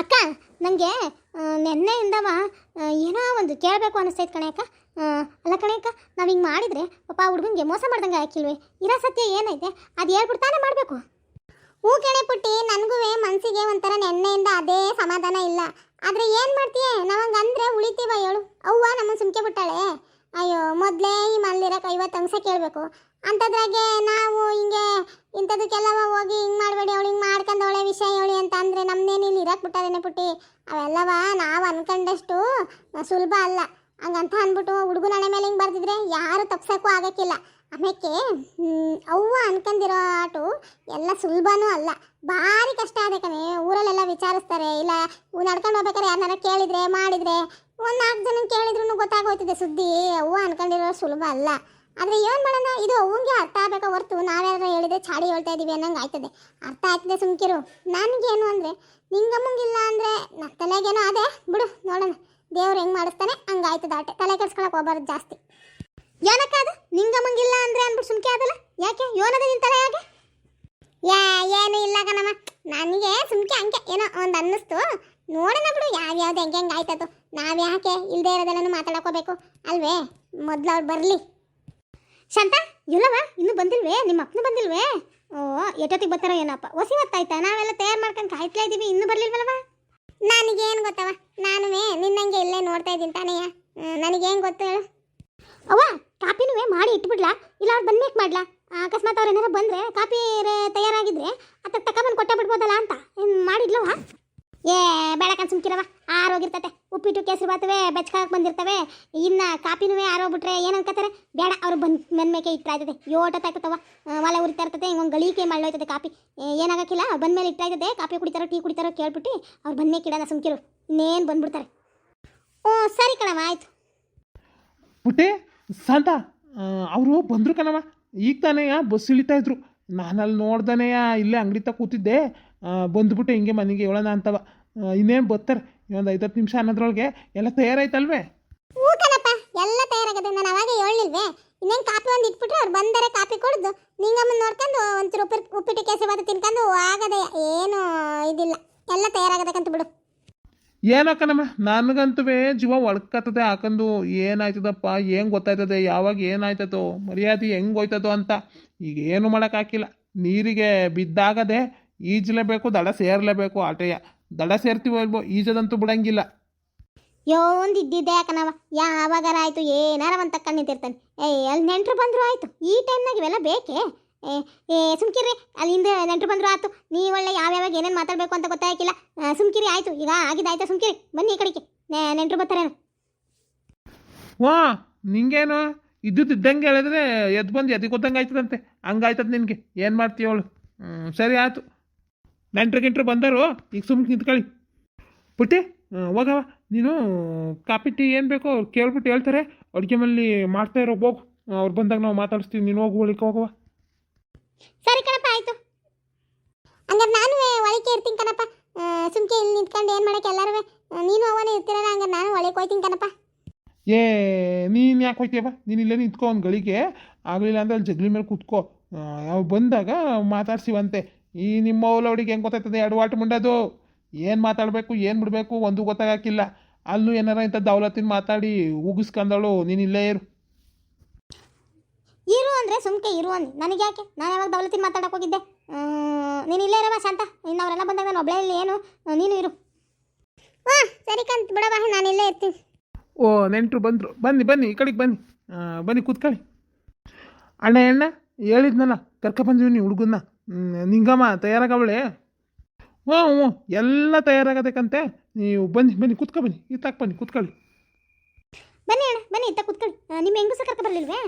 ಅಕ್ಕ ನನಗೆ ನೆನ್ನೆಯಿಂದವ ಏನೋ ಒಂದು ಕೇಳಬೇಕು ಅನ್ನಿಸ್ತೈತೆ ಕಣೆ ಅಕ್ಕ. ಅಲ್ಲ ಕಣೆ ಅಕ್ಕ, ನಾವು ಹಿಂಗೆ ಮಾಡಿದರೆ ಪಾಪ ಹುಡುಗನಿಗೆ ಮೋಸ ಮಾಡ್ದಂಗೆ ಹಾಕಿಲ್ವೇ ಇರೋ ಸತ್ಯ ಏನೈತೆ? ಅದು ಹೇಳ್ಬಿಡ್ತಾನೆ ಮಾಡಬೇಕು. ಹೂ ಕೆಣೆ ಪುಟ್ಟಿ ನನಗೂ ಮನಸ್ಸಿಗೆ ಒಂಥರ ನೆನ್ನೆಯಿಂದ ಅದೇ ಸಮಾಧಾನ ಇಲ್ಲ. ಆದರೆ ಏನು ಮಾಡ್ತೀಯ? ನಾವು ಅಂದರೆ ಉಳಿತೀವ ಹೇಳು. ಅವ್ವ ನಮ್ಮನ್ನು ಸುಮ್ಕೆ ಬಿಟ್ಟಾಳೆ. ಅಯ್ಯೋ, ಮೊದಲೇ ಈ ಮಲ್ಲಿರಕ್ಕೆ ಐವತ್ತು ಅಂಶ ಕೇಳಬೇಕು. ಅಂಥದ್ರಾಗೆ ನಾವು ಹಿಂಗೆ ಇಂಥದಕ್ಕೆಲ್ಲವ ಹೋಗಿ ಹಿಂಗೆ ಮಾಡಬೇಡಿ, ಅವಳು ಹಿಂಗೆ ಮಾಡ್ಕೊಂಡವಳೆ ವಿಷಯ ಬಿಟ್ಟಾರೇನೆ ಪುಟ್ಟಿ? ಅವೆಲ್ಲವ? ನಾವು ಅನ್ಕೊಂಡಷ್ಟು ಸುಲಭ ಅಲ್ಲ. ಹಂಗಂತ ಅಂದ್ಬಿಟ್ಟು ಹುಡುಗನ ಹಣೆ ಮೇಲೆ ಹಿಂಗೆ ಬರ್ತಿದ್ರೆ ಯಾರು ತಪ್ಸೋಕ್ಕೂ ಆಗೋಕ್ಕಿಲ್ಲ. ಆಮೇಲೆ ಅವ್ವ ಅನ್ಕೊಂಡಿರೋ ಆಟು ಎಲ್ಲ ಸುಲಭನೂ ಅಲ್ಲ. ಭಾರಿ ಕಷ್ಟ ಆದ ಕಣೆ. ಊರಲ್ಲೆಲ್ಲ ವಿಚಾರಿಸ್ತಾರೆ. ಇಲ್ಲ ನಡ್ಕೊಂಡು ಹೋಗ್ಬೇಕಾರೆ ಯಾರನ್ನ ಕೇಳಿದರೆ, ಮಾಡಿದರೆ ಒಂದು ನಾಲ್ಕು ಜನ ಕೇಳಿದ್ರು ಗೊತ್ತಾಗೋಯ್ತಿದೆ ಸುದ್ದಿ. ಅವ್ವ ಅನ್ಕೊಂಡಿರೋ ಸುಲಭ ಅಲ್ಲ. ಆದರೆ ಏನು ಮಾಡೋಣ? ಇದು ಅವ್ವಂಗೆ ಅರ್ಥ ಆಗಬೇಕು ಹೊರತು? ನಾವ್ಯಾರ ಹೇಳಿದ್ರೆ ಚಾಡಿ ಹೇಳ್ತಾ ಇದೀವಿ ಅನ್ನಂಗೆ ಆಯ್ತದೆ ಅರ್ಥ ಆಗ್ತದೆ ಸುಮ್ಕಿರು. ನನಗೇನು ಅಂದರೆ, ನಿಂಗಮ್ಮಂಗಿಲ್ಲ ಅಂದರೆ ನನ್ನ ತಲೆಗೇನೋ ಅದೇ. ಬಿಡು, ನೋಡೋಣ. ದೇವ್ರು ಹೆಂಗೆ ಮಾಡಿಸ್ತಾನೆ, ಹಂಗೆ ಆಯ್ತದ ಆಟೆ ತಲೆ ಕೆಡ್ಸ್ಕೊಳಕ್ಕೆ ಹೋಗ್ಬಾರ್ದು ಜಾಸ್ತಿ. ಏನಕ್ಕ ಅದು? ನಿಂಗಮ್ಮಂಗಿಲ್ಲ ಅಂದರೆ ಅಂದ್ಬಿಟ್ಟು ಸುಮ್ಕೆ ಆದಲ್ಲ? ಯಾಕೆ? ಯೋನದ ನಿನ್ ತಲೆ ಯಾಕೆ ಯಾ, ಏನು ಇಲ್ಲ ಕಣಮ್ಮ. ನನಗೆ ಸುಮ್ಕೆ ಹಂಗೆ ಏನೋ ಒಂದು ಅನ್ನಿಸ್ತು. ನೋಡೋಣ ಬಿಡು, ಯಾವ್ಯಾವ್ದು ಹೆಂಗೆ ಹೆಂಗೆ ಆಯ್ತದು. ನಾವು ಯಾಕೆ ಇಲ್ಲದೆ ಇರೋದೆಲ್ಲನೂ ಮಾತಾಡಕೋಬೇಕು. ಅಲ್ವೇ? ಮೊದಲು ಅವ್ರು ಬರಲಿ. ಶಾಂತ ಇಲ್ಲವ ಇನ್ನೂ ಬಂದಿಲ್ವೇ? ನಿಮ್ಮ ಅಪ್ಪನ ಬಂದಿಲ್ವೇ? ಓ ಎಷ್ಟೊತ್ತಿಗೆ ಬರ್ತಾರೋ ಏನಪ್ಪ? ಹೊಸಿ ಹೊತ್ತಾಯ್ತಾ? ನಾವೆಲ್ಲ ತಯಾರು ಮಾಡ್ಕೊಂಡು ಕಾಯ್ತಾ ಇದ್ದೀವಿ. ಇನ್ನೂ ಬರ್ಲಿಲ್ವಲ್ವ ನನಗೇನು ಗೊತ್ತವ? ನಾನು ನಿನ್ನಂಗೆ ಇಲ್ಲೇ ನೋಡ್ತಾ ಇದ್ದೀನಿ ತಾನೆಯ? ನನಗೇನು ಗೊತ್ತು ಹೇಳು? ಅವ್ವ ಕಾಪಿನೂ ಮಾಡಿ ಇಟ್ಬಿಡ್ಲಾ? ಇಲ್ಲ ಅವ್ರು ಬಂದ್ಮೇಕ್ ಮಾಡ್ಲಾ? ಅಕಸ್ಮಾತ್ ಅವ್ರು ಏನಾರ ಬಂದರೆ ಕಾಪಿ ರೇ- ತಯಾರಾಗಿದ್ರೆ ಅತ್ತ ತಗೊಬಂದು ಕೊಟ್ಟ ಬಿಡ್ಬೋದಲ್ಲ ಅಂತ? ಏನು ಮಾಡಿದ್ಲವ ಏ, ಬೆಳಕನ್ ಸುಮ್ಕಿರವ ಆರೋಗಿರ್ತತೆ. ಉಪ್ಪಿಟ್ಟು ಕೇಸರಿ ಬಾತುವೆ ಬೆಚ್ಕಾಕ್ ಬಂದಿರ್ತವೆ. ಇನ್ನು ಕಾಪಿನೂ ಆರೋಗ್ಬಿಟ್ರೆ ಏನು ಅನ್ಕೋತಾರೆ ಬೇಡ, ಅವ್ರು ಬಂದು ಮೆನ್ಮೇಕೆ ಇಟ್ಟಾಯ್ತದೆ ಯೋಟತ್ತಾಗ್ತವ ಮಳೆ ಉರಿತಾ ಇರ್ತದೆ ಹಿಂಗೊಂದು ಗಳಿಕೆ ಮಾಡ್ಲೋಯ್ತದೆ ಕಾಪಿ. ಏನಾಗಕ್ಕಿಲ್ಲ ಬಂದ್ಮೇಲೆ ಇಟ್ಟಾಯ್ತದೆ ಕಾಪಿ ಕುಡಿತಾರೋ, ಟೀ ಕುಡಿತಾರೋ ಕೇಳ್ಬಿಟ್ಟು ಅವ್ರು ಬಂದ್ಮೇಲೆ ಇಡೋಣ ಸುಮ್ಕಿರು. ಇನ್ನೇನು ಬಂದ್ಬಿಡ್ತಾರೆ. ಹ್ಞೂ ಸರಿ ಕಣವ ಆಯ್ತು. ಪುಟ್ಟೆ ಶಾಂತ ಅವರು ಬಂದರು ಕಣವ ಈಗ ತಾನೇ ಬಸ್ ಇಳಿತಾ ಇದ್ರು. ನಾನಲ್ಲಿ ನೋಡ್ದನೆಯ, ಇಲ್ಲೇ ಅಂಗಡಿ ತಗ ಕೂತಿದ್ದೆ. ಬಂದ್ಬಿಟ್ಟೆ ಹಿಂಗೆ ಮನೆಗೆ ಹೇಳೋಣ ಅಂತವ. ಇನ್ನೇನು ಬರ್ತಾರೆ ಒಂದು ಐದತ್ತು ನಿಮಿಷ ಅನ್ನೋದ್ರೊಳಗೆ ಎಲ್ಲ ತಯಾರಾಯ್ತಲ್ವೇ? ಹ್ಞೂ ಕಣಪ್ಪ ಎಲ್ಲ ತಯಾರಾಗದೆ ನಾನು ಅವಾಗ ಹೇಳಿಲ್ವೇ ಇನ್ನೇನು ಕಾಪಿ ಒಂದು ಇಟ್ಬಿಟ್ರೆ ಅವ್ರು ಬಂದರೆ ಕಾಪಿ ಕುಡ್ದು. ನಿಂಗಮ್ಮನ ನೋಡ್ಕೊಂಡು ಒಂಚೂರು ಉಪ್ಪಿಟ್ಟು ಉಪ್ಪಿಟ್ಟು ಕೇಸರಿ ಬಾತು ತಿನ್ಕೊಂಡು ಆಗದೆ ಏನು ಇದಿಲ್ಲ. ಎಲ್ಲ ತಯಾರಾಗದಕ್ಕಂತ ಬಿಡು. ಏನೋ ಕಣಮ್ಮ ನನಗಂತೂ ಜೀವ ಒಳ್ಕತ್ತದೆ. ಹಾಕೊಂಡು ಏನಾಯ್ತದಪ್ಪ? ಏನು ಗೊತ್ತಾಯ್ತದೆ? ಯಾವಾಗ ಏನಾಯ್ತದೋ? ಮರ್ಯಾದೆ ಹೆಂಗೆ ಹೋಯ್ತದೋ ಅಂತ. ಈಗ ಏನು ಮಾಡೋಕ್ಕಾಗಿಲ್ಲ ನೀರಿಗೆ ಬಿದ್ದಾಗದೆ ಈಜಲೇಬೇಕು ದಡ ಸೇರಲೇಬೇಕು ಆಟಯ್ಯ ದಡ ಸೇರ್ತೀವೋ ಇಲ್ವೋ ಈಜದಂತೂ ಬಿಡಂಗಿಲ್ಲ. ಯೋ ಒಂದು ಇದ್ದಿದ್ದೆ ಯಾಕನವ ಯಾವಾಗಾರ ಆಯ್ತು ಏನಾರ ಒಂದು ತಕ್ಕ ನಿಂತಿರ್ತಾನೆ. ಏ ಅಲ್ಲಿ ನೆಂಟರು ಬಂದ್ರು ಆಯಿತು. ಈ ಟೈಮ್ನಾಗ ಇವೆಲ್ಲ ಬೇಕೇ? ಏ ಏ ಸುಮ್ಕಿರಿ ಅಲ್ಲಿಂದ ನೆಂಟರು ಬಂದ್ರು ಆಯ್ತು ನೀವು ಒಳ್ಳೆ ಯಾವ್ಯಾವಾಗ ಏನೇನು ಮಾತಾಡಬೇಕು ಅಂತ ಗೊತ್ತಾಗಿಲ್ಲ ಸುಮ್ಕಿರಿ ಆಯಿತು. ಈಗ ಆಗಿದ್ದಾಯ್ತು ಸುಮ್ಕಿರಿ. ಬನ್ನಿ ಈ ಕಡೆಗೆ. ನೆಂಟರು ಬರ್ತಾರೇನು ವಾ ನಿಂಗೇನು? ಇದ್ದುದ್ದು ಇದ್ದಂಗೆ ಹೇಳಿದ್ರೆ ಎದ್ದು ಬಂದು ಎದ್ದು ಗೊತ್ತಂಗೆ ಆಯ್ತದಂತೆ. ಹಂಗಾಯ್ತದ ನಿನಗೆ. ಏನು ಮಾಡ್ತೀಯವಳು ಹ್ಞೂ ಸರಿ ಆಯ್ತು. ನೆಂಟ್ರು ಗಿಂಟ್ರು ಬಂದರು ಈಗ ಸುಮ್ಮನೆ ನಿಂತ್ಕೊಳ್ಳಿ. ಪುಟ್ಟಿ ಹೋಗವ ನೀನು ಕಾಪಿ ಟೀ ಏನು ಬೇಕೋ ಅವ್ರು ಕೇಳ್ಬಿಟ್ಟು ಹೇಳ್ತಾರೆ. ಅಡುಗೆ ಮನೆಯಲ್ಲಿ ಮಾಡ್ತಾ ಇರೋ ಹೋಗು. ಅವ್ರು ಬಂದಾಗ ನಾವು ಮಾತಾಡಿಸ್ತೀವಿ. ನೀನು ಹೋಗು ಒಳಿಕೆ ಹೋಗವ ಸರಿ ಕಣಪ್ಪ ಆಯಿತು. ಹಂಗಾರೆ ನಾನು ಒಳಕ್ಕೆ ಇರ್ತೀನಿ ಕಣಪ್ಪ. ಸುಮ್ಕೆ ಇಲ್ಲಿ ನಿಂತ್ಕೊಂಡು ಏನು ಮಾಡಕ್ಕೆ ಎಲ್ಲರೂ? ನೀನು ಅವನೇ ಇರ್ತೀರಲ್ಲ ಹಂಗಾರೆ ನಾನು ಒಳಗೆ ಹೋಯ್ತೀನಿ ಕಣಪ್ಪ. ಏ ನೀನು ಯಾಕೆ ಹೋಯ್ತೀಯಪ್ಪ ನೀನು ಇಲ್ಲೇ ನಿಂತ್ಕೊ ಒಂದು ಗಳಿಗೆ. ಆಗಲಿಲ್ಲ ಅಂದ್ರೆ ಅಲ್ಲಿ ಜಗ್ಲಿ ಮೇಲೆ ಕೂತ್ಕೋ. ಅವು ಬಂದಾಗ ಮಾತಾಡ್ಸಿವಂತೆ. ಈ ನಿಮ್ಮ ಅವಳವಡಿಗೆ ಹೆಂಗೆ ಗೊತ್ತಾಯ್ತದೆ? ಎರಡು ವಾಟ್ ಮುಂಡದು ಏನು ಮಾತಾಡಬೇಕು ಏನು ಬಿಡಬೇಕು ಒಂದು ಗೊತ್ತಾಗಕ್ಕಿಲ್ಲ. ಅಲ್ಲೂ ಏನಾರ ಇಂಥ ದೌಲತ್ತಿನ ಮಾತಾಡಿ ಉಗಿಸ್ಕೊಂಡಳು ನೀನು ಇಲ್ಲೇ ಇರು. ಇರು ಅಂದರೆ ಸುಮ್ಕೆ ಇರು ಅಂದ್ರೆ ನನಗೆ ಯಾಕೆ? ನಾನು ಯಾವಾಗ ದೌಲತಿನ ಮಾತಾಡಕ್ಕೆ ಹೋಗಿದ್ದೆ? ನೀನು ಇಲ್ಲೇ ಇರವ ಶಾಂತ. ಇನ್ನವರೆಲ್ಲ ಬಂದಾಗ ನಾನು ಒಬ್ಬಳೇ ಇಲ್ಲಿ ಏನು? ನೀನು ಇರು. ಹಾಂ ಸರಿ ಕಂತ ಬಿಡವ ನಾನು ಇಲ್ಲೇ ಇರ್ತೀನಿ. ಓ ನೆಂಟರು ಬಂದರು. ಬನ್ನಿ ಬನ್ನಿ ಈ ಕಡೆಗೆ ಬನ್ನಿ. ಬನ್ನಿ ಕೂತ್ಕೊಳ್ಳಿ ಅಣ್ಣ ಅಣ್ಣ ಹೇಳಿದ್ನಲ್ಲ ಕರ್ಕೊಬಂದಿವಿ ನೀವು ಹುಡುಗನ್ನ. ನಿಂಗಮ್ಮ ತಯಾರಾಗವಳೆ? ಹ್ಞೂ ಹ್ಞೂ ಎಲ್ಲ ತಯಾರಾಗಬೇಕಂತೆ. ನೀವು ಬನ್ನಿ ಬನ್ನಿ ಕುತ್ಕೊ ಬನ್ನಿ. ಇತ್ತಾಕ್ ಬನ್ನಿ ಕುತ್ಕೊಳ್ಳಿ. ಬನ್ನಿ ಅಣ್ಣ ಬನ್ನಿ ಇತ್ತ ಕುತ್ಕೊಳ್ಳಿ. ನಿಮ್ಮ ಹೆಂಗಸ ಕರ್ಕೊ ಬರಲಿಲ್ವೇ?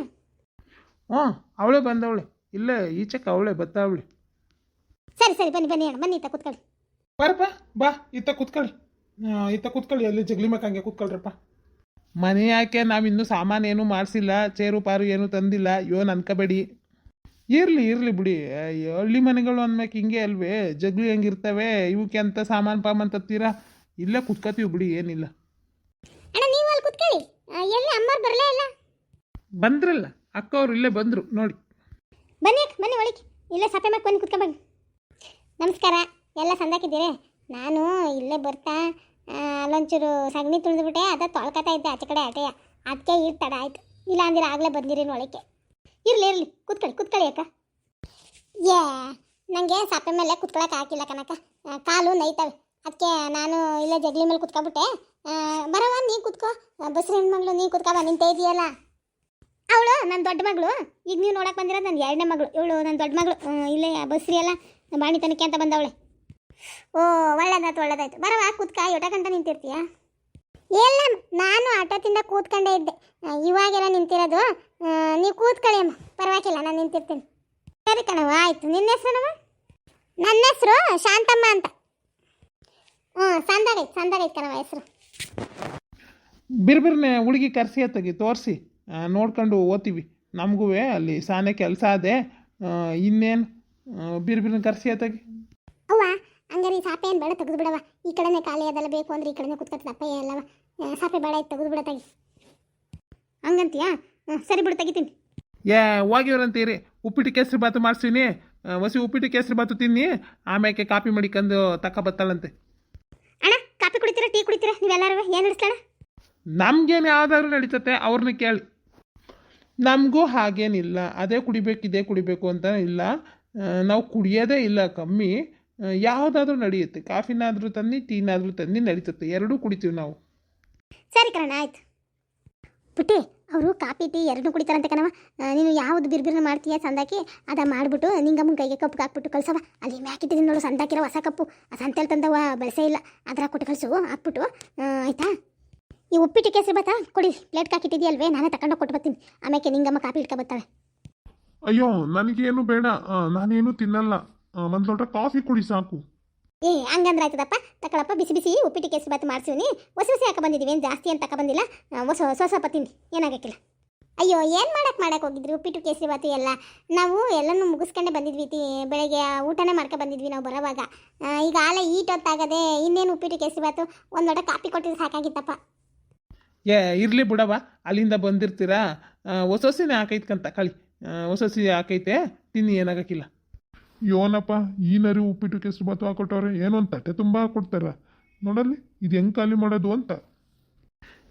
ಹ್ಞೂ ಅವಳೆ ಬಂದವಳೆ. ಇಲ್ಲೇ ಈಚೆಕ್ಕೆ ಅವಳೆ ಬತ್ತಾವಳೆ. ಸರಿ ಸರಿ ಬನ್ನಿ ಬನ್ನಿ ಅಣ್ಣ ಬನ್ನಿ ಇತ್ತ ಕುತ್ಕೊಳ್ಳಿ. ಬರಪ್ಪ ಬಾ ಇತ್ತ ಕುತ್ಕೊಳ್ಳಿ. ಇತ್ತ ಕುತ್ಕೊಳ್ಳಿ ಅಲ್ಲಿ ಜಗಲಿ ಮಕ್ಕ ಹಂಗೆ ಕೂತ್ಕೊಳ್ರಪ್ಪ. ಮನೆ ಯಾಕೆ ನಾವಿನ್ನೂ ಸಾಮಾನು ಏನೂ ಮಾಡಿಸಿಲ್ಲ ಚೇರು ಪಾರು ಏನೂ ತಂದಿಲ್ಲ. ಯೋ ಅನ್ಕೋಬೇಡಿ ಇರಲಿ ಇರಲಿ ಬಿಡಿ. ಹಳ್ಳಿ ಮನೆಗಳು ಅಂದ್ಮೇಲೆ ಹಿಂಗೆ ಅಲ್ವೇ? ಜಗ್ಲಿ ಹೆಂಗಿರ್ತವೆ. ಇವಕ್ಕೆ ಅಂತ ಸಾಮಾನು ಪಾಮಾನ್ ತತ್ತೀರಾ? ಇಲ್ಲೇ ಕುತ್ಕೋತೀವಿ ಬಿಡಿ ಏನಿಲ್ಲ. ಅಣ್ಣ ನೀವು ಅಲ್ಲಿ ಕೂತ್ಕೊಳ್ಳಿ. ಆ, ಎಲ್ಲಿ ಅಮ್ಮವ್ರು ಬರಲೇ ಇಲ್ಲ? ಬಂದ್ರಲ್ಲ ಅಕ್ಕ ಅವ್ರು ಇಲ್ಲೇ ಬಂದರು ನೋಡಿ. ಬನ್ನಿ ಬನ್ನಿ ಒಳಗೆ. ಇಲ್ಲೇ ಸಪೆ ಕುತ್ಕೊಂಡ್ ಬನ್ನಿ. ನಮಸ್ಕಾರ. ಎಲ್ಲ ಸಂದಾಕಿದ್ದೀರಿ? ನಾನು ಇಲ್ಲೇ ಬರ್ತಾ ಅಲ್ಲೊಂಚೂರು ಸಗಣಿ ತುಳಿದ್ಬಿಟ್ಟೆ ಅದ ತೊಳ್ಕೊತಾ ಇದ್ದೆ ಆಚೆ ಕಡೆ ಆಟೆಯ ಅದಕ್ಕೆ ತಡ ಆಯ್ತು. ಇಲ್ಲ ಅಂದ್ರೆ ಆಗಲೇ ಬಂದಿರಿ ಒಳಕ್ಕೆ ಇರ್ಲಿ ಇರ್ಲಿ. ಕೂತ್ಕೊಳ್ಳಿ ಕೂತ್ಕೊಳ್ಳಿ ಅಕ್ಕ. ಏ ನನಗೆ ಸಾಪೆ ಮೇಲೆ ಕುತ್ಕೊಳಕ್ಕೆ ಹಾಕಿಲ್ಲ ಕನಕ ಕಾಲು ನೈತವೆ. ಅದಕ್ಕೆ ನಾನು ಇಲ್ಲೇ ಜಗ್ಲಿ ಮೇಲೆ ಕುತ್ಕೊಬಿಟ್ಟೆ. ಬರವ ನೀ ಕುತ್ಕೋ. ಬಸ್ರಿ ಹೆಣ್ಮಗಳು, ನೀ ಕುತ್ಕೊಬ ನಿಂತ ಇದೆಯಲ್ಲ. ಅವಳು ನನ್ನ ದೊಡ್ಡ ಮಗಳು. ಈಗ ನೀವು ನೋಡಕ್ಕೆ ಬಂದಿರೋದು ನನ್ನ ಎರಡನೇ ಮಗಳು. ಇವಳು ನನ್ನ ದೊಡ್ಡ ಮಗಳು. ಇಲ್ಲ ಬಸ್ರಿ ಅಲ್ಲ ಬಾಣಿ ತನಕ ಅಂತ ಬಂದವಳೆ. ಓ, ಒಳ್ಳೇದಾಯ್ತು ಒಳ್ಳೇದಾಯ್ತು. ಬರವಾ ಕುತ್ಕ. ಎಟ ಗಂಟೆ ನಿಂತಿರ್ತೀಯ? ಇಲ್ಲ ನಾನು ಆಟೋದಿಂದ ಕೂತ್ಕೊಂಡೇ ಇದ್ದೆ. ಇವಾಗೆಲ್ಲ ನಿಂತಿರೋದು. ನೀವು ಕೂತ್ಕೊಳ್ಳಿ ಅಮ್ಮ. ಪರವಾಗಿಲ್ಲ ನಾನು ನಿಂತಿರ್ತೀನಿ. ಸರಿ ಕಣವ ಆಯ್ತು. ನಿನ್ನ ಹೆಸರು ನನ್ನ ಹೆಸರು ಶಾಂತಮ್ಮ ಅಂತ. ಹ್ಞೂ ಸಂದಾಗೈತೆ ಸಂದಾಗೈತೆ ಕಣವ ಹೆಸರು. ಬಿರ್ಬಿರ್ನೆ ಹುಡುಗಿ ಕರೆಸಿ ಅತ್ತಗಿ ತೋರಿಸಿ. ನೋಡ್ಕೊಂಡು ಓದ್ತೀವಿ ನಮಗೂ ಅಲ್ಲಿ ಸಾನೆ ಕೆಲಸ ಅದೇ. ಇನ್ನೇನು? ಬಿರ್ಬಿರ್ನ ಕರೆಸಿ ಅತ್ತಗಿ. ಅವ್ವ ಹಂಗಾರೆ ಈ ಸಾಪೆ ಏನು ಬೇಡ ತೆಗೆದು ಬಿಡವ ಈ ಕಡೆನೇ ಖಾಲಿ ಅದೆಲ್ಲ ಬೇಕು ಅಂದ್ರೆ ಈ ಕಡೆನೇ ಕುತ್ಕೊತದ ಅಪ್ಪ ಎಲ್ಲವ. ಸಾಪೆ ಬೇಡ ತೆಗೆದು ಬಿಡ ತೆಗಿ ಹಂಗಂತೀಯಾ? ಹ್ಞೂ ಸರಿ ಬಿಡು ತೆಗಿತೀನಿ. ಏ ಹೋಗಿವ್ರಂತೀರಿ. ಉಪ್ಪಿಟ್ಟು ಕೇಸರಿ ಬಾತು ಮಾಡಿಸ್ತೀನಿ. ಹೊಸಿ ಉಪ್ಪಿಟ್ಟು ಕೇಸರಿ ಬಾತು ತಿನ್ನಿ. ಆಮ್ಯಾಕೆ ಕಾಪಿ ಮಾಡಿಕೊಂಡು ತಕ್ಕ ಬತ್ತಾಳಂತೆ. ಅಣ್ಣ ಕಾಫಿ ಕುಡಿತೀರಾ ಟೀ ಕುಡಿತೀರಾ? ನೀವೆಲ್ಲರೂ ಏನು ಹಿಡಿಸ್ತಾಳ ನಮ್ಗೇನು ಯಾವ್ದಾದ್ರು ನಡೀತತೆ ಅವ್ರನ್ನ ಕೇಳಿ. ನಮಗೂ ಹಾಗೇನಿಲ್ಲ. ಅದೇ ಕುಡಿಬೇಕು ಇದೇ ಕುಡಿಬೇಕು ಅಂತ ಇಲ್ಲ. ನಾವು ಕುಡಿಯೋದೇ ಇಲ್ಲ ಕಮ್ಮಿ. ಯಾವುದಾದ್ರೂ ನಡೆಯುತ್ತೆ. ಕಾಫಿನಾದರೂ ತನ್ನಿ ಟೀನಾದರೂ ತನ್ನಿ ನಡೀತತೆ. ಎರಡೂ ಕುಡಿತೀವಿ ನಾವು. ಸರಿ ಕಣ ಆಯ್ತು. ಪುಟ್ಟಿ ಅವರು ಕಾಫಿ ಟೀ ಎರಡು ಕುಡಿತಾರಂತೆ ಕಣವ ನೀನು ಯಾವ್ದು ಬಿರ್ಬಿರ್ನ ಮಾಡ್ತೀಯ ಸಂದಾಕಿ? ಅದ ಮಾಡಿಬಿಟ್ಟು ನಿಂಗಮ್ಮ ಕೈಗೆ ಕಪ್ಪು ಹಾಕ್ಬಿಟ್ಟು ಕಳ್ಸವ ಅಲ್ಲಿ ಮ್ಯಾಕಿಟ್ಟಿದ್ದೀನಿ ನೋಡು ಸಂದಾಕಿರೋ ಹೊಸ ಕಪ್ಪು. ಆ ಸಂತೆಲ್ ತಂದವ ಬೆಳೆಸೇ ಇಲ್ಲ. ಅದರ ಕೊಟ್ಟು ಕಳಿಸು, ಹಾಕ್ಬಿಟ್ಟು. ಆಯಿತಾ? ಈ ಉಪ್ಪಿಟ್ಟು ಕೇಸರಿ ಬತ್ತಾ? ಕೊಡಿ ಪ್ಲೇಟ್ ಹಾಕಿಟ್ಟಿದೆಯಲ್ವೇ? ನಾನೇ ತಗೊಂಡು ಕೊಟ್ಟು ಬರ್ತೀನಿ. ಆಮೇಲೆ ನಿಂಗಮ್ಮ ಕಾಫಿ ಇಟ್ಕೊ ಬರ್ತಾಳೆ. ಅಯ್ಯೋ, ನನಗೇನು ಬೇಡ. ನಾನೇನು ತಿನ್ನಲ್ಲ. ಒಂದು ಲೋಟ ಕಾಫಿ ಕುಡಿ ಸಾಕು. ಏ, ಹಂಗಂದ್ರೆ ಆಯ್ತದಪ್ಪ? ತಕೊಳಪ್ಪ, ಬಿಸಿ ಬಿಸಿ ಉಪ್ಪಿಟ್ಟು ಕೇಸರಿ ಬಾತ್ ಮಾಡ್ಸಿವ್ನಿ. ಹೊಸ ಹೊಸ ಯಾಕೆ ಬಂದಿದ್ದೀವಿ ಏನು ಜಾಸ್ತಿ ಅಂತ ಬಂದಿಲ್ಲ. ಹೊಸ ಹೊಸ ಸ್ವಲ್ಪ ತಿನ್ನಿ ಏನಾಗಕ್ಕಿಲ್ಲ ಅಯ್ಯೋ, ಏನು ಮಾಡಕ್ಕೆ ಮಾಡಕ್ಕೆ ಹೋಗಿದ್ರಿ ಉಪ್ಪಿಟ್ಟು ಕೇಸರಿ ಬಾತು ಎಲ್ಲ? ನಾವು ಎಲ್ಲನೂ ಮುಗಿಸ್ಕೊಂಡೆ ಬಂದಿದ್ವಿ ತಿ, ಬೆಳಗ್ಗೆ ಊಟನೇ ಮಾಡ್ಕೊ ಬಂದಿದ್ವಿ ನಾವು ಬರೋವಾಗ. ಈಗ ಈಟ್ ಹೊತ್ತಾಗದೆ ಇನ್ನೇನು ಉಪ್ಪಿಟ್ಟು ಕೇಸರಿ ಬಾತು? ಒಂದು ದೊಡ್ಡ ಕಾಪಿ ಕೊಟ್ಟಿದ್ದು ಸಾಕಾಗಿತ್ತಪ್ಪ. ಏ, ಇರಲಿ ಬಿಡವ ಅಲ್ಲಿಂದ ಬಂದಿರ್ತೀರಾ? ಹೊಸ ಹೊಸನೇ ಹಾಕೈತ್ಕಂತ, ಕಳಿ. ಹೊಸ ಹೊಸ ಹಾಕೈತೆ, ತಿನ್ನಿ ಏನಾಗಕ್ಕಿಲ್ಲ ಯೋನಪ್ಪ ಈ ನರಿ ಉಪ್ಪಿಟ್ಟು ಕೆಸರು ಬಾತು ಹಾಕೊಟ್ಟವ್ರೆ ಏನೋ ಒಂದು ತಟ್ಟೆ ತುಂಬ ಹಾಕೊಡ್ತಾರ ನೋಡಲ್ಲಿ ಇದು ಹೆಂಗೆ ಖಾಲಿ ಮಾಡೋದು ಅಂತ.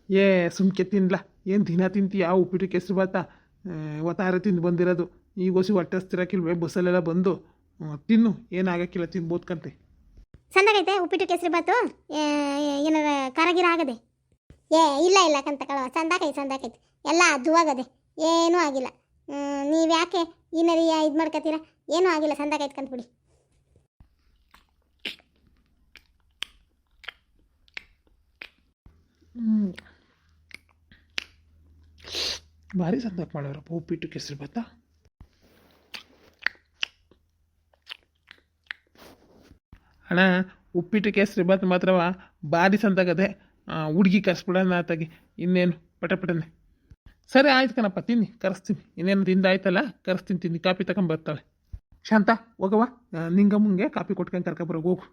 ಏ ಸುಮ್ಕೆ ತಿನ್ಲ. ಏನು ದಿನ ತಿಂತೀಯ ಉಪ್ಪಿಟ್ಟು ಕೆಸರು ಬಾತ ಒತ್ತಾರೆ ತಿಂದು ಬಂದಿರೋದು. ಈಗ ಹೊಸಿ ಹೊಟ್ಟೆ ಹಸ್ತಿರಕ್ಕಿಲ್ವೇ ಬಸ್ಸಲ್ಲೆಲ್ಲ ಬಂದು ಆ, ತಿನ್ನು. ಏನಾಗಕ್ಕಿಲ್ಲ ತಿನ್ಬೋದು ಕಂತೆ. ಸಂದಾಗೈತೆ ಉಪ್ಪಿಟ್ಟು ಕೆಸರು ಬಾತು ಏನಾರ ಕರಗಿರ ಆಗದೆ? ಏ ಇಲ್ಲ ಇಲ್ಲ ಕಂತ ಕಳವ ಸಂದಾಕೈತೆ ಸಂದಾಕೈತೆ ಎಲ್ಲ ಅದ್ವಾಗದೆ. ಏನೂ ಆಗಿಲ್ಲ. ನೀವು ಯಾಕೆ ಈ ನರಿ ಇದು ಮಾಡ್ಕೊತೀರಾ ಏನೂ ಆಗಿಲ್ಲ ಸಂದಾಕೈತೆ ಕಂತ್ಬಿಡಿ ಭಾರಿ ಸಂದರ್ಭ ಮಾಡೋರಪ್ಪ, ಉಪ್ಪಿಟ್ಟು, ಕೆಸರು ಭತ್ತ. ಅಣ್ಣ, ಉಪ್ಪಿಟ್ಟು, ಕೇಸರಿ ಭಾತ್ ಮಾತ್ರವ? ಭಾರಿ ಸಂತಾಗದೆ ಹುಡುಗಿ ಕರ್ಸ್ಬಿಡೋಣ ಆತಾಗಿ. ಇನ್ನೇನು ಪಟ ಪಟನೆ ಸರಿ ಆಯ್ತು ಕಣಪ್ಪ ತಿನ್ನಿ ಕರೆಸ್ತೀನಿ. ಇನ್ನೇನು ತಿಂದ ಆಯ್ತಲ್ಲ ಕರೆಸ್ತೀನಿ ತಿನ್ನಿ. ಕಾಪಿ ತಗೊಂಬರ್ತಾಳೆ ಶಾಂತ ಹೋಗವ್ವ. ನಿಂಗಮ್ಮಂಗೆ ಕಾಪಿ ಕೊಟ್ಕೊಂಡು ಕರ್ಕೊಬರೋಗಿ ಹೋಗು.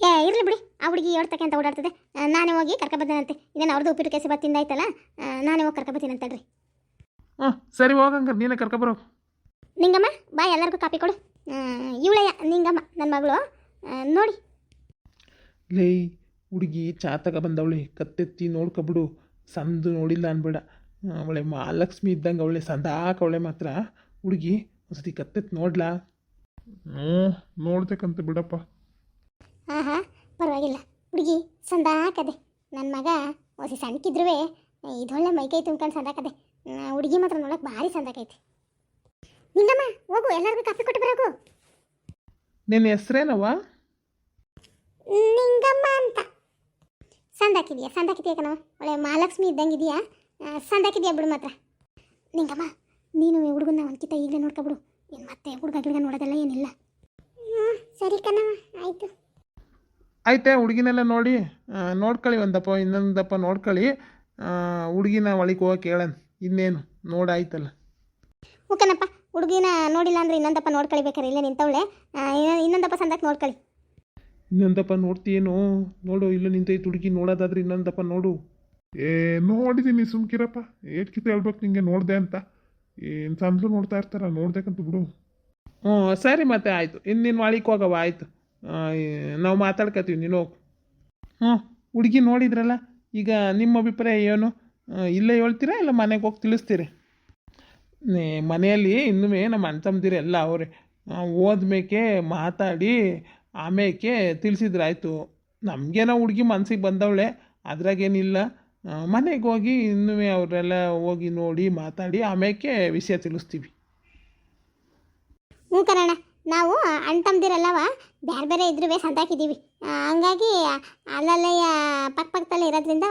ಏ ಇರಲಿ ಬಿಡಿ. ಆ ಹುಡುಗಿ ಹೇಳ್ತಕ್ಕೆ ಅಂತ ಓಡಾಡ್ತದೆ. ನಾನೇ ಹೋಗಿ ಕರ್ಕೊಬರ್ತೇನಂತೆ ಇನ್ನೇನು ಅವ್ರದ್ದು ಉಪ್ಪಿಟ್ಟು ಕೆಸಿ ಬಾತ್ ತಿಂದಾಯ್ತಲ್ಲ ಆಯ್ತಲ್ಲ? ನಾನೇ ಹೋಗಿ ಕರ್ಕೊಬತ್ತೀನಿ ಹಾಂ ಹ್ಞೂ ಸರಿ ಹೋಗಂಗಾರೆ ನೀನೇ ಕರ್ಕೊಬರೋ ನಿಂಗಮ್ಮ ಬಾ ಎಲ್ಲರಿಗೂ ಕಾಪಿ ಕೊಡು. ಇವಳೆಯ ನಿಂಗಮ್ಮ ನನ್ನ ಮಗಳು. ನೋಡಿ. ಲೇ ಹುಡುಗಿ ಚಾತಕ ಬಂದವಳೆ. ಕತ್ತೆತ್ತಿ ನೋಡ್ಕೊಬಿಡು ಸಂದು ನೋಡಿಲ್ಲ ಅನ್ಬೇಡ. ಅವಳೆ ಮಹಾಲಕ್ಷ್ಮಿ ಇದ್ದಂಗೆ ಅವಳೆ ಸಂದಾಕ ಅವಳೆ ಮಾತ್ರ. ಹುಡುಗಿ ಒಂದ್ಸತಿ ಕತ್ತೆತ್ ನೋಡ್ಲಾ? ಹ್ಞೂ ನೋಡ್ತಕ್ಕಂತ ಬಿಡಪ್ಪ. ಆಹಾ ಹಾಂ ಪರವಾಗಿಲ್ಲ. ಹುಡುಗಿ ಸಂದಾಕದೆ. ನನ್ನ ಮಗ ಹೊಸಿ ಸಣ್ಣಕ್ಕಿದ್ರೂ ಇದೊಳ್ಳೆ ಮೈಕೈ ತುಂಬ್ಕೊಂಡು ಸಂದಾಕದೆ. ಹುಡುಗಿ ಮಾತ್ರ ನೋಡಕ್ಕೆ ಭಾರಿ ಸಂದಾಕೈತೆ. ನಿಂಗಮ್ಮ ಹೋಗು ಎಲ್ಲರಿಗೂ ಕಾಫಿ ಕೊಟ್ಟು ಬರೋಕು ನಿನ್ನ ಹೆಸ್ರೇನವ್ವ? ನಿಂಗಮ್ಮ ಅಂತ. ಸಂದಾಕಿದೆಯಾ ಸಂದಾಕಿದೆಯಾ ಕಣವ ಒಳ್ಳೆ ಮಹಾಲಕ್ಷ್ಮಿ ಇದ್ದಂಗಿದೆಯಾ? ಸಂದಾಕಿದೆಯಾ ಬಿಡು ಮಾತ್ರ. ನಿಂಗಮ್ಮ ನೀನು ಹುಡುಗನ ಒಂದ್ಕಿತ ಈಗಲೇ ನೋಡ್ಕೊಬಿಡು. ಏನು ಮತ್ತೆ ಹುಡುಗ ಗಿಡುಗ ನೋಡೋದೆಲ್ಲ ಏನಿಲ್ಲ. ಹ್ಞೂ ಸರಿ ಕಣವ ಆಯಿತು. ಆಯ್ತೆ ಹುಡುಗಿನೆಲ್ಲ ನೋಡಿ ನೋಡ್ಕೊಳ್ಳಿ ಒಂದಪ್ಪ ಇನ್ನೊಂದಪ್ಪ ನೋಡ್ಕೊಳ್ಳಿ ಹುಡುಗಿನ ಒಳಗೆ ಹೋಗಕ್ಕೆ ಹೇಳನ್. ಇನ್ನೇನು ನೋಡಾಯ್ತಲ್ಲ ಓಕೆನಪ್ಪ ಹುಡುಗಿನ ನೋಡಿಲ್ಲ ಅಂದ್ರೆ ಇನ್ನೊಂದಪ್ಪ ನೋಡ್ಕೊಳ್ಬೇಕಾರೆ ಇಲ್ಲೇ ನಿಂತವಳೆ. ಇನ್ನೊಂದಪ್ಪ ಸಂದಕ್ಕೆ ನೋಡ್ಕೊಳ್ಳಿ ಇನ್ನೊಂದಪ್ಪ ನೋಡ್ತೀಯೇನು? ನೋಡು ಇಲ್ಲ ನಿಂತೈತೆ ಹುಡುಗಿ ನೋಡೋದಾದ್ರೆ ಇನ್ನೊಂದಪ್ಪ ನೋಡು. ಏ ನೋಡಿದ್ದೀನಿ ಸುಮ್ಕಿರಪ್ಪ. ಏಟ್ಕಿತ ಹೇಳ್ಬೇಕು ನಿಂಗೆ, ನೋಡಿದೆ ಅಂತ. ಏನು ಸಂದ್ಲು ನೋಡ್ತಾ ಇರ್ತಾರ ನೋಡ್ಬೇಕಂತ ಬಿಡು. ಹ್ಞೂ, ಸರಿ ಮತ್ತೆ, ಆಯಿತು. ಇನ್ನು ನಿನ್ನ ಒಳಗೆ ಹೋಗವ ಆಯಿತು. ನಾವು ಮಾತಾಡ್ಕೊತೀವಿ ನೀನು ಹೋಗು. ಹ್ಞೂ, ಹುಡುಗಿ ನೋಡಿದ್ರಲ್ಲ, ಈಗ ನಿಮ್ಮ ಅಭಿಪ್ರಾಯ ಏನು? ಇಲ್ಲೇ ಹೇಳ್ತೀರಾ, ಇಲ್ಲ ಮನೆಗೆ ಹೋಗಿ ತಿಳಿಸ್ತೀರಿ? ಮನೆಯಲ್ಲಿ ಇನ್ನೂ ನಮ್ಮ ಅಣ್ಣ ತಮ್ಮದಿರು ಎಲ್ಲ ಅವರೇ. ಓದ್ಮೇಕೆ, ಮಾತಾಡಿ, ಆಮೇಕೆ ತಿಳಿಸಿದ್ರಾಯ್ತು. ನಮಗೇನೋ ಹುಡುಗಿ ಮನಸ್ಸಿಗೆ ಬಂದವಳೆ, ಅದ್ರಾಗೇನಿಲ್ಲ. ಮನೆಗೆ ಹೋಗಿ ಇನ್ನೂ ಅವರೆಲ್ಲ ಹೋಗಿ ನೋಡಿ ಮಾತಾಡಿ ಆಮೇಕೆ ವಿಷಯ ತಿಳಿಸ್ತೀವಿ. ಹ್ಞೂ ಕಣಣ್ಣ ನಾವು ಅಣ್ಣ ತಮ್ಮದಿರಲ್ಲವ ಬೇರೆ ಬೇರೆ ಇದ್ರೂ ಸಂತಾಕಿದ್ದೀವಿ ಹಂಗಾಗಿ ಅಲ್ಲಲ್ಲೇ ಪಕ್ಕ ಪಕ್ಕದಲ್ಲೇ ಇರೋದ್ರಿಂದ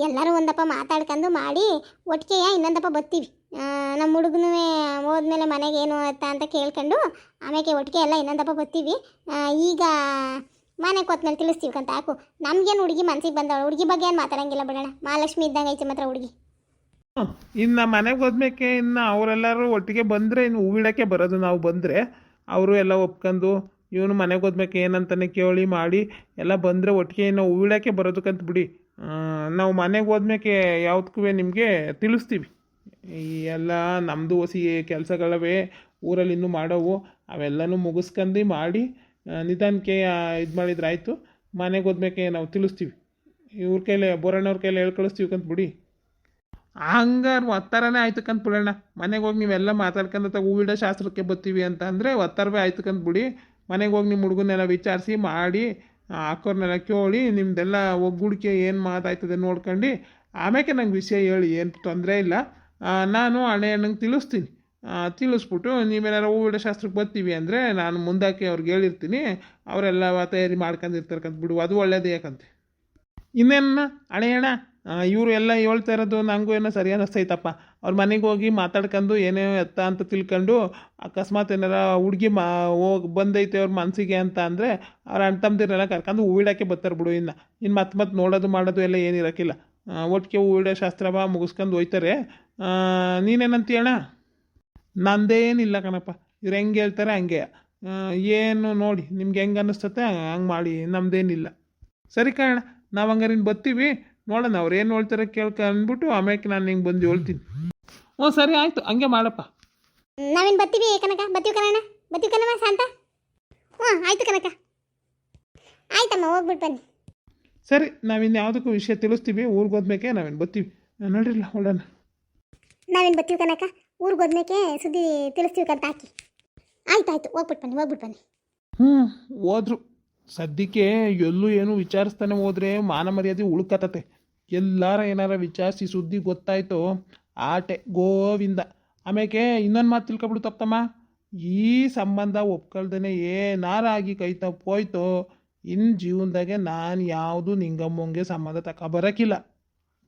ಎಲ್ಲರೂ ಒಂದಪ್ಪ ಮಾತಾಡ್ಕೊಂಡು ಮಾಡಿ ಒಟ್ಟಿಗೆಯ ಇನ್ನೊಂದಪ್ಪ ಬರ್ತೀವಿ ನಮ್ಮ ಹುಡುಗನೂ ಹೋದ್ಮೇಲೆ ಮನೆಗೆ ಏನು ಅಂತ ಕೇಳ್ಕೊಂಡು ಆಮೇಲೆ ಒಟ್ಟಿಗೆ ಎಲ್ಲ ಇನ್ನೊಂದಪ್ಪ ಬರ್ತೀವಿ ಈಗ ಮನೆಗೆ ಹೋದ್ಮೇಲೆ ತಿಳಿಸ್ತೀವಿ ಅಂತ ಹಾಕು. ನಮ್ಗೇನು ಹುಡುಗಿ ಮನ್ಸಿಗೆ ಬಂದವಳು? ಹುಡುಗಿ ಬಗ್ಗೆ ಏನು ಮಾತಾಡಂಗಿಲ್ಲ ಬಿಡೋಣ. ಮಹಾಲಕ್ಷ್ಮಿ ಇದ್ದಂಗೆ ಐತೆ ಮಾತ್ರ ಹುಡುಗಿ. ಇನ್ನು ಮನೆಗೆ ಹೋದ್ಮೇಕೆ ಇನ್ನು ಅವರೆಲ್ಲರೂ ಒಟ್ಟಿಗೆ ಬಂದರೆ ಇನ್ನು ಹೂವಿಡಕ್ಕೆ ಬರೋದು ನಾವು ಬಂದರೆ ಅವರು ಎಲ್ಲ ಒಪ್ಕೊಂಡು ಇವನು ಮನೆಗೆ ಹೋದ್ಮೇಕೆ ಏನಂತಾನೆ ಕೇಳಿ ಮಾಡಿ ಎಲ್ಲ ಬಂದರೆ ಒಟ್ಟಿಗೆ ಇನ್ನು ಹೂವಿಡಕ್ಕೆ ಬರೋದಕ್ಕಂತ ಬಿಡಿ. ನಾವು ಮನೆಗೆ ಹೋದ್ಮೇಕೆ ಯಾವ್ದಕ್ಕೂ ನಿಮಗೆ ತಿಳಿಸ್ತೀವಿ. ಎಲ್ಲ ನಮ್ಮದು ಹೊಸಿ ಕೆಲಸಗಳವೇ ಊರಲ್ಲಿ ಇನ್ನೂ ಮಾಡೋವು, ಅವೆಲ್ಲನೂ ಮುಗಿಸ್ಕಂದು ಮಾಡಿ ನಿಧಾನಕ್ಕೆ ಇದು ಮಾಡಿದ್ರೆ ಆಯಿತು. ಮನೆಗೆ ಹೋದ್ಮೇಕೆ ನಾವು ತಿಳಿಸ್ತೀವಿ. ಇವ್ರ ಕೈಲೇ, ಬೋರಣ್ಣವ್ರ ಕೈಲಿ ಹೇಳಿ ಕಳಿಸ್ತೀವಿ ಕಂತ ಬಿಡಿ. ಹಂಗಾರೆ ಒತ್ತಾರನೇ ಆಯ್ತು ಕಂತ ಬಿಡೋಣ. ಮನೆಗೆ ಹೋಗಿ ನೀವೆಲ್ಲ ಮಾತಾಡ್ಕೊಂಡ ಹೂವಿಡ ಶಾಸ್ತ್ರಕ್ಕೆ ಬರ್ತೀವಿ ಅಂತ ಅಂದರೆ ಒತ್ತಾರವೇ ಆಯ್ತು ಕಂತ ಬಿಡಿ. ಮನೆಗೆ ಹೋಗಿ ನಿಮ್ಮ ಹುಡುಗನ್ನೆಲ್ಲ ವಿಚಾರಿಸಿ, ಮಾಡಿ ಹಾಕೋರ್ನೆಲ್ಲ ಕೇಳಿ, ನಿಮ್ದೆಲ್ಲ ಒಗ್ಗೂಡಿಕೆ ಏನು ಮಾತಾಯ್ತದೆ ನೋಡ್ಕೊಂಡು. ಆಮೇಲೆ ನಂಗೆ ವಿಷಯ ಹೇಳಿ, ಏನು ತೊಂದರೆ ಇಲ್ಲ. ನಾನು ಹಣೆ ಅಣ್ಣಂಗೆ ತಿಳಿಸ್ತೀನಿ. ತಿಳಿಸ್ಬಿಟ್ಟು ನೀವೇನಾರು ಹೂವಿಡ ಶಾಸ್ತ್ರಕ್ಕೆ ಬರ್ತೀವಿ ಅಂದರೆ ನಾನು ಮುಂದಕ್ಕೆ ಅವ್ರಿಗೆ ಹೇಳಿರ್ತೀನಿ, ಅವರೆಲ್ಲ ತಯಾರಿ ಮಾಡ್ಕೊಂಡಿರ್ತಾರಕ್ಕಂತ ಬಿಡು, ಅದು ಒಳ್ಳೇದು ಯಾಕಂತೆ? ಇನ್ನೇನ ಅಣ್ಣ ಇವರು ಎಲ್ಲ ಹೇಳ್ತಾ ಇರೋದು ನನಗೂ ಏನೋ ಸರಿ ಅನ್ನಿಸ್ತೈತಪ್ಪ ಅವ್ರ ಮನೆಗೆ ಹೋಗಿ ಮಾತಾಡ್ಕೊಂಡು ಏನೇ ಎತ್ತ ಅಂತ ತಿಳ್ಕೊಂಡು ಅಕಸ್ಮಾತ್ ಏನಾರ ಹುಡುಗಿ ಮಾ, ಹೋಗಿ ಬಂದೈತೆ ಅವ್ರ ಮನಸ್ಸಿಗೆ ಅಂತ ಅಂದರೆ ಅವ್ರ ಅಣ್ಣ ತಮ್ಮದಿರನ್ನೆಲ್ಲ ಕರ್ಕೊಂಡು ಹೂವಿಡಕ್ಕೆ ಬರ್ತಾರೆ ಬಿಡು ಇನ್ನು. ಇನ್ನು ಮತ್ತೆ ಮತ್ತೆ ನೋಡೋದು ಮಾಡೋದು ಎಲ್ಲ ಏನಿರೋಕ್ಕಿಲ್ಲ ಒಟ್ಟಿಗೆ ಹೂವಿಡೋ ಶಾಸ್ತ್ರವ ಮುಗಿಸ್ಕೊಂಡು ಹೋಯ್ತಾರೆ. ನೀನೇನಂತೀಯಣ್ಣ? ನಂದೇನಿಲ್ಲ ಕಣಪ್ಪ. ಇವ್ರು ಹೆಂಗೆ ಹೇಳ್ತಾರೆ ಹಂಗೆ. ಏನು ನೋಡಿ ನಿಮ್ಗೆ ಹೆಂಗೆ ಅನ್ನಿಸ್ತತೆ ಹಂಗೆ ಮಾಡಿ ನಮ್ದೇನಿಲ್ಲ. ಸರಿ ಕಣ ನಾವು ಹಂಗಾರೆ ಬರ್ತೀವಿ. ನೋಡೋಣ ಅವ್ರು ಏನು ಹೇಳ್ತಾರೆ ಕೇಳ್ಕೊಂಡ್ಬಿಟ್ಟು ಆಮೇಲೆ ನಾನು ಹಿಂಗೆ ಬಂದು ಹೇಳ್ತೀನಿ. ಹ್ಞೂ ಸರಿ ಆಯಿತು ಹಂಗೆ ಮಾಡಪ್ಪ. ನಾವೇನು ಬರ್ತೀವಿ ಕನಕ ಬತ್ತೀವಿ ಕಣ ಬತ್ತೀವಿ ಕಣವ ಶಾಂತ? ಹ್ಞೂ ಆಯಿತು ಕನಕ. ಆಯ್ತಮ್ಮ ಹೋಗ್ಬಿಟ್ಟು ಬನ್ನಿ. ಸರಿ ನಾವಿನ್ನು ಯಾವುದಕ್ಕೂ ವಿಷಯ ತಿಳಿಸ್ತೀವಿ ಊರಿಗೆ ಹೋದ್ಮೇಕೆ ನಾವೇನು ಬರ್ತೀವಿ. ನೋಡಿರಲ್ಲ ಹೊಡೋಣ ನಾವೇನು ಬರ್ತೀವಿ ಕನಕ. ಊರಿಗೆ ಹೋದ್ಮೇಕೆ ಸುದ್ದಿ ತಿಳಿಸ್ತೀವಿ ಹಾಕಿ. ಆಯ್ತು ಹೋಗ್ಬಿಟ್ಟು ಬನ್ನಿ ಹೋಗ್ಬಿಟ್ಟು ಬನ್ನಿ. ಹ್ಞೂ ಹೋದ್ರು. ಸದ್ಯಕ್ಕೆ ಎಲ್ಲೂ ಏನು ವಿಚಾರಿಸ್ತಾನೆ ಹೋದ್ರೆ ಮಾನ ಮರ್ಯಾದೆ ಉಳ್ಕತತೆ. ಎಲ್ಲಾರ ಏನಾರ ವಿಚಾರಿಸಿ ಸುದ್ದಿ ಗೊತ್ತಾಯ್ತು ಆಟೆ, ಗೋವಿಂದ. ಆಮೇಲೆ ಇನ್ನೊಂದು ಮಾತು ತಿಳ್ಕೊಬಿಡು ತಪ್ಪಮ್ಮ ಈ ಸಂಬಂಧ ಒಪ್ಕೊಳ್ದೇ ಏನಾರ ಆಗಿ ಕೈ ತಪ್ಪೋಯ್ತು ಇನ್ನು ಜೀವನದಾಗೆ ನಾನು ಯಾವುದು ನಿಂಗಮ್ಮಂಗೆ ಸಂಬಂಧ ತಗೊಬರಕ್ಕಿಲ್ಲ ಬರೋಕ್ಕಿಲ್ಲ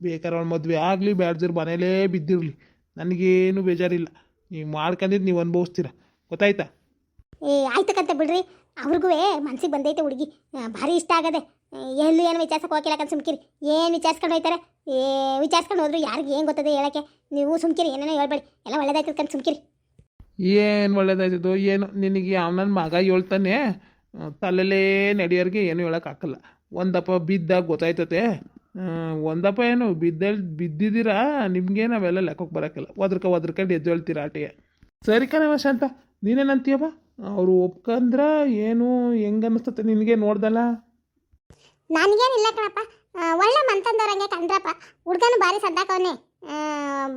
ಬೇಕಾರ ಮದುವೆ ಆಗಲಿ, ಬ್ಯಾಡ್ದಿರು ಮನೇಲೇ ಬಿದ್ದಿರಲಿ. ನನಗೇನು ಬೇಜಾರಿಲ್ಲ. ನೀವು ಮಾಡ್ಕೊಂಡಿದ್ದು ನೀವು ಅನುಭವಿಸ್ತೀರ. ಗೊತ್ತಾಯ್ತಾ? ಏ ಆಯ್ತು ಕಂತ ಬಿಡ್ರಿ. ಅವ್ರಿಗೂ ಮನ್ಸಿಗೆ ಬಂದೈತೆ ಹುಡುಗಿ. ಭಾರಿ ಇಷ್ಟ ಆಗದೆ. ಎಲ್ಲೂ ಏನು ವಿಚಾರಿಸಕ್ಕೆ ಹೋಗಿಲ್ಲ ಕಂತ ಸುಮ್ಕಿರಿ. ಏನು ವಿಚಾರಿಸ್ಕೊಂಡು ಹೋಯ್ತಾರೆ? ಏ ವಿಚಾರಿಸ್ಕೊಂಡು ಹೋದ್ರು ಯಾರಿಗೆ ಏನು ಗೊತ್ತದೆ ಹೇಳಕ್ಕೆ? ನೀವು ಸುಮ್ಕಿರಿ ಏನೇನೋ ಹೇಳ್ಬೇಡಿ. ಎಲ್ಲ ಒಳ್ಳೇದಾಯ್ತದ ಕಂತ ಸುಮ್ಕಿರಿ. ಏನು ಒಳ್ಳೇದಾಯ್ತದೋ ಏನು ನಿನಗೆ ಅವನ ಮಗ ಹೇಳ್ತಾನೆ. ತಲೆಲೇ ನಡೆಯೋರಿಗೆ ಏನು ಹೇಳೋಕ್ಕಾಗಲ್ಲ. ಒಂದಪ್ಪ ಬಿದ್ದಾಗ ಗೊತ್ತಾಯ್ತತೆ. ಒಂದಪ್ಪ ಏನು ಬಿದ್ದಲ್ಲಿ ಬಿದ್ದಿದ್ದೀರಾ? ನಿಮ್ಗೆ ನಾವೆಲ್ಲ ಲೆಕ್ಕಕ್ಕೆ ಬರೋಕ್ಕಿಲ್ಲ. ಒದ್ರಕ, ಒದ್ರಕಂಡು ಎದ್ದೇಳ್ತೀರ ಆಟಿಗೆ? ಸರಿ ಕಣವ ಶಾಂತ ನೀನೇನಂತೀಯಪ್ಪ ಅವರು ಒಪ್ಕಂದ್ರ ಏನು, ಹೆಂಗೆ ಅನ್ನಿಸ್ತತೆ ನಿನಗೆ ನೋಡ್ದಲ್ಲ? ನನಗೇನಿಲ್ಲ ಕಣಪ್ಪ. ಒಳ್ಳೆ ಮಂತಂದವ್ರಂಗೆ ಕಂಡ್ರಪ್ಪ ಹುಡ್ಗನು ಭಾರಿ ಸಂದಾಕವನೆ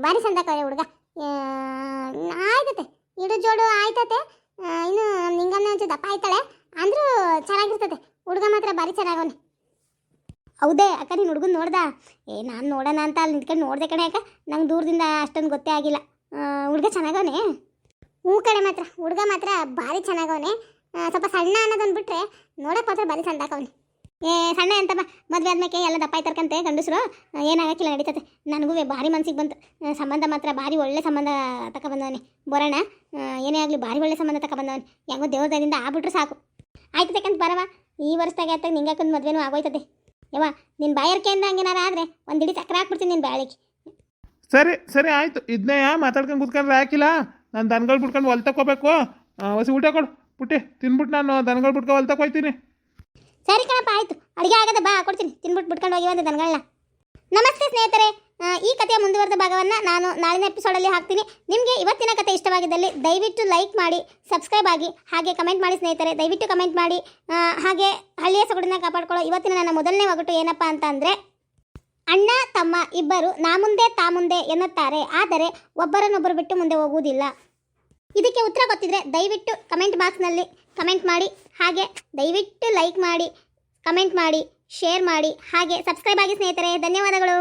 ಭಾರಿ ಸಂದಾಕವನೆ ಹುಡ್ಗ. ಆಯ್ತತೆ. ಇಡು ಜೋಡು, ಆಯ್ತತೆ. ಇನ್ನು ನಿಂಗನ್ನ ಒಂಚೂರು ದಪ್ಪ ಆಯ್ತಾಳೆ. ಅಂದ್ರೂ ಚೆನ್ನಾಗಿರ್ತದೆ ಹುಡ್ಗ ಮಾತ್ರ ಭಾರಿ ಚೆನ್ನಾಗವನೆ. ಹೌದೇ, ಅಕ್ಕ ನೀನು ಹುಡುಗನ ನೋಡ್ದ? ಏ, ನಾನು ನೋಡೋಣ ಅಂತ ಅಲ್ಲಿ ನಿಂತ್ಕೊಂಡು ನೋಡ್ದೆ ಕಣೆ ಅಕ್ಕ. ನಂಗೆ ದೂರದಿಂದ ಅಷ್ಟೊಂದು ಗೊತ್ತೇ ಆಗಿಲ್ಲ. ಹುಡುಗ ಚೆನ್ನಾಗವನೆ? ಹ್ಞೂ ಕಡೆ ಮಾತ್ರ, ಹುಡುಗ ಮಾತ್ರ ಭಾರಿ ಚೆನ್ನಾಗವನೆ. ಸ್ವಲ್ಪ ಸಣ್ಣ ಅನ್ನೋದನ್ನು ಬಿಟ್ಟರೆ ನೋಡಕ್ಕೆ ಮಾತ್ರ ಭಾರಿ ಸಂದಾಕವನೆ ಏ, ಸಣ್ಣ ಅಂತಪ್ಪ ಮದುವೆ ಆದ್ಮೇಲೆ ಎಲ್ಲ ದಪ್ಪ ಆಯ್ತಾರ್ಕಂತೆ ಗಂಡಸರು? ಏನಾಗಕ್ಕಿಲ್ಲ, ನಡೀತದೆ. ನನಗೂ ಭಾರಿ ಮನ್ಸಿಗೆ ಬಂತು. ಸಂಬಂಧ ಮಾತ್ರ ಭಾರಿ ಒಳ್ಳೆ ಸಂಬಂಧ ತಗೊಬಂದವನೆ ಬರೋಣ. ಏನೇ ಆಗಲಿ ಭಾರಿ ಒಳ್ಳೆ ಸಂಬಂಧ ತಗೊಬಂದವನೆ ಹೆಂಗೋ ದೇವ್ರದಿಂದ ಆಗ್ಬಿಟ್ರೆ ಸಾಕು. ಆಯ್ತು ಕಂತ ಬರವ ಈ ವರ್ಷದಾಗ ಆಯ್ತಾಗ ನಿಂಗಾಕೊಂದು ಮದುವೆನೂ ಆಗೋಯ್ತದೆ. ಯವ್ವ ನಿನ್ನ ಬಾಯರ್ಕೆಯಿಂದ ಹಂಗೇನಾರ ಆದರೆ ಒಂದು ಇಡೀ ಸಕ್ಕರೆ ಹಾಕ್ಬಿಡ್ತೀನಿ ನಿನ್ನ ಬಾಳಿಗೆ ಸರಿ ಸರಿ ಆಯಿತು. ಇದನ್ನೇ ಮಾತಾಡ್ಕೊಂಡು ಕೂತ್ಕೊಂಡ್ರೆ ಹಾಕಿಲ್ಲ? ನಾನು ದನಗಳು ಬಿಟ್ಕೊಂಡು ಹೊಲ್ ತಗೋಬೇಕು ಹೊಸಿ ಊಟ ಕೊಡು. ಪುಟ್ಟಿ ತಿನ್ಬಿಟ್ಟು ನಾನು ದನಗಳು ಬಿಟ್ಕೊಂಡು ಹೊಲ್ ತಗೋಯ್ತೀನಿ ಸರಿ ಕಣಪ್ಪ ಆಯಿತು. ಅಡುಗೆ ಆಗದೆ ಬಾ ಕೊಡ್ತೀನಿ. ತಿನ್ಬಿಟ್ಟು ಬಿಟ್ಕೊಂಡು ಹೋಗಿ ಒಂದು ದನಗಳನ್ನ ನಮಸ್ತೆ ಸ್ನೇಹಿತರೆ. ಈ ಕಥೆಯ ಮುಂದುವರೆದ ಭಾಗವನ್ನು ನಾನು ನಾಳಿನ ಎಪಿಸೋಡಲ್ಲಿ ಹಾಕ್ತೀನಿ. ನಿಮಗೆ ಇವತ್ತಿನ ಕಥೆ ಇಷ್ಟವಾಗಿದ್ದಲ್ಲಿ ದಯವಿಟ್ಟು ಲೈಕ್ ಮಾಡಿ, ಸಬ್ಸ್ಕ್ರೈಬ್ ಆಗಿ, ಹಾಗೆ ಕಮೆಂಟ್ ಮಾಡಿ ಸ್ನೇಹಿತರೆ. ದಯವಿಟ್ಟು ಕಮೆಂಟ್ ಮಾಡಿ ಹಾಗೆ ಹಳ್ಳಿಯ ಸೊಗಡನ್ನ ಕಾಪಾಡ್ಕೊಳ್ಳೋ ಇವತ್ತಿನ ನನ್ನ ಮೊದಲನೇ ಒಗಟು ಏನಪ್ಪ ಅಂತ ಅಣ್ಣ, ತಮ್ಮ ಇಬ್ಬರು ನಾ ಮುಂದೆ, ತಾ ಮುಂದೆ ಎನ್ನುತ್ತಾರೆ. ಆದರೆ ಒಬ್ಬರನ್ನೊಬ್ಬರು ಬಿಟ್ಟು ಮುಂದೆ ಹೋಗುವುದಿಲ್ಲ. ಇದಕ್ಕೆ ಉತ್ತರ ಗೊತ್ತಿದ್ರೆ ದಯವಿಟ್ಟು ಕಮೆಂಟ್ ಬಾಕ್ಸ್ನಲ್ಲಿ ಕಮೆಂಟ್ ಮಾಡಿ, ಹಾಗೆ ದಯವಿಟ್ಟು ಲೈಕ್ ಮಾಡಿ, ಕಮೆಂಟ್ ಮಾಡಿ, ಶೇರ್ ಮಾಡಿ, ಹಾಗೆ ಸಬ್ಸ್ಕ್ರೈಬ್ ಆಗಿ ಸ್ನೇಹಿತರೆ. ಧನ್ಯವಾದಗಳು.